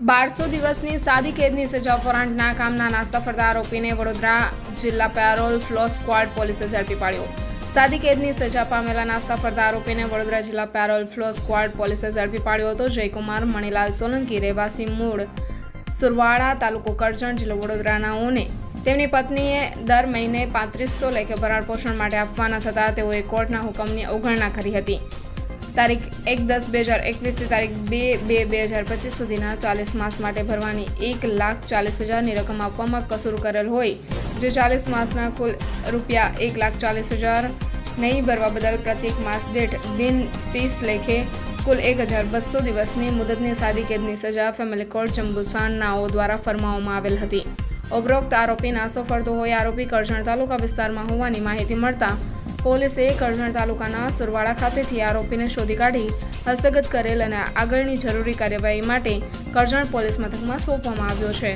બારસો દિવસની સાદી કેદની સજા વોરંટના કામના નાસ્તા ફરતા આરોપીને વડોદરા જિલ્લા પેરોલ ફ્લો સ્ક્વોડ પોલીસે ઝડપી પાડ્યો. સાદી કેદની સજા પામેલા નાસ્તા ફરતા આરોપીને વડોદરા જિલ્લા પેરોલ ફ્લો સ્ક્વોડ પોલીસે ઝડપી પાડ્યો હતો. જયકુમાર મણીલાલ સોલંકી, રહેવાસી મૂળ, સુરવાડા તાલુકો કરજણ, જિલ્લો વડોદરાનાઓને તેમની પત્નીએ દર મહિને પાંત્રીસો લેખે ભરણ પોષણ માટે આપવાના થતાં તેઓએ કોર્ટના હુકમની અવગણના કરી હતી. તારીખ એક દસ બે હજાર એકવીસથી તારીખ બે બે બે હજાર પચીસ સુધીના ચાલીસ માસ માટે ભરવાની એક લાખ ચાલીસ હજારની રકમ આપવામાં કસૂર કરેલ હોય. જે ચાલીસ માસના કુલ રૂપિયા એક લાખ ચાલીસ હજાર નહીં ભરવા બદલ પ્રત્યેક માસ દીઠ દિન પીસ લેખે કુલ એક હજાર બસો દિવસની મુદતની સાદી કેદની સજા ફેમિલી કોર્ટ જંબુસાન નાઓ દ્વારા ફરમાવવામાં આવેલ હતી. ઉપરોક્ત આરોપી નાસો ફરતો હોય આરોપી કરજણ તાલુકા વિસ્તારમાં હોવાની માહિતી મળતા પોલીસે કરજણ તાલુકાના સુરવાડા ખાતેથી આરોપીને શોધી કાઢી હસ્તગત કરેલ અને આગળની જરૂરી કાર્યવાહી માટે કરજણ પોલીસ મથકમાં સોંપવામાં આવ્યો છે.